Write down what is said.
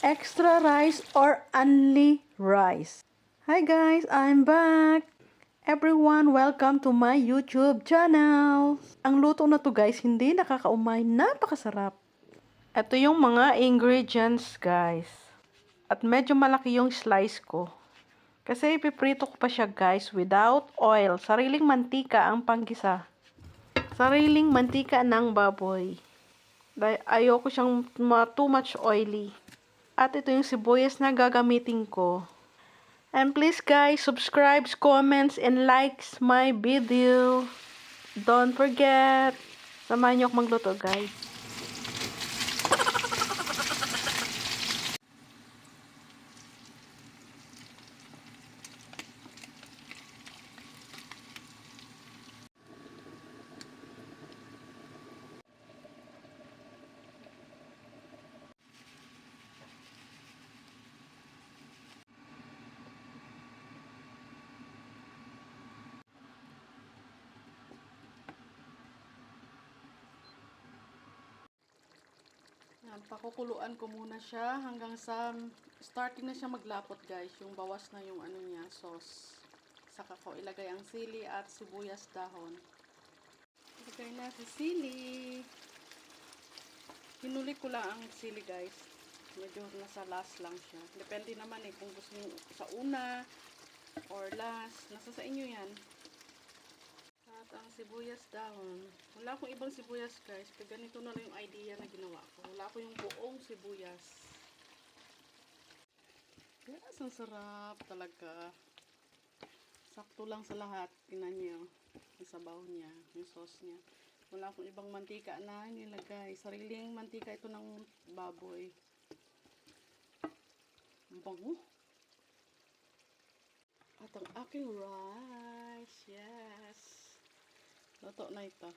extra rice or only rice. Hi guys, I'm back. Everyone, welcome to my YouTube channel. Ang luto na to guys, hindi nakakaumay, napakasarap. Ito yung mga ingredients guys. At medyo malaki yung slice ko. Kasi ipiprito ko pa siya guys without oil. Sariling mantika ang panggisa. Sariling mantika ng baboy. Dahil ayoko siyang too much oily. At ito yung sibuyas na gagamitin ko. And please guys, subscribe, comments, and likes my video. Don't forget. Samahan niyo ako magluto guys. Yan, pakukuluan ko muna siya hanggang sa starting na siya maglapot guys. Yung bawas na yung ano niya, sauce. Saka ko ilagay ang sili at sibuyas dahon. Ilagay na sa sili. Hinuli ko lang ang sili guys. Medyo nasa last lang siya. Depende naman eh kung gusto niyo sa una or last. Nasa sa inyo yan. Sibuyas dahon. Wala akong ibang sibuyas guys. Pero ganito na lang yung idea na ginawa ko. Wala ko yung buong sibuyas. Yes, ang sarap talaga. Sakto lang sa lahat. Tingnan niyo. Yung sabaw niya. Yung sauce niya. Wala akong ibang mantika na nilagay. Sariling mantika ito ng baboy. Ang bango. At ang aking rice. Luto na ito.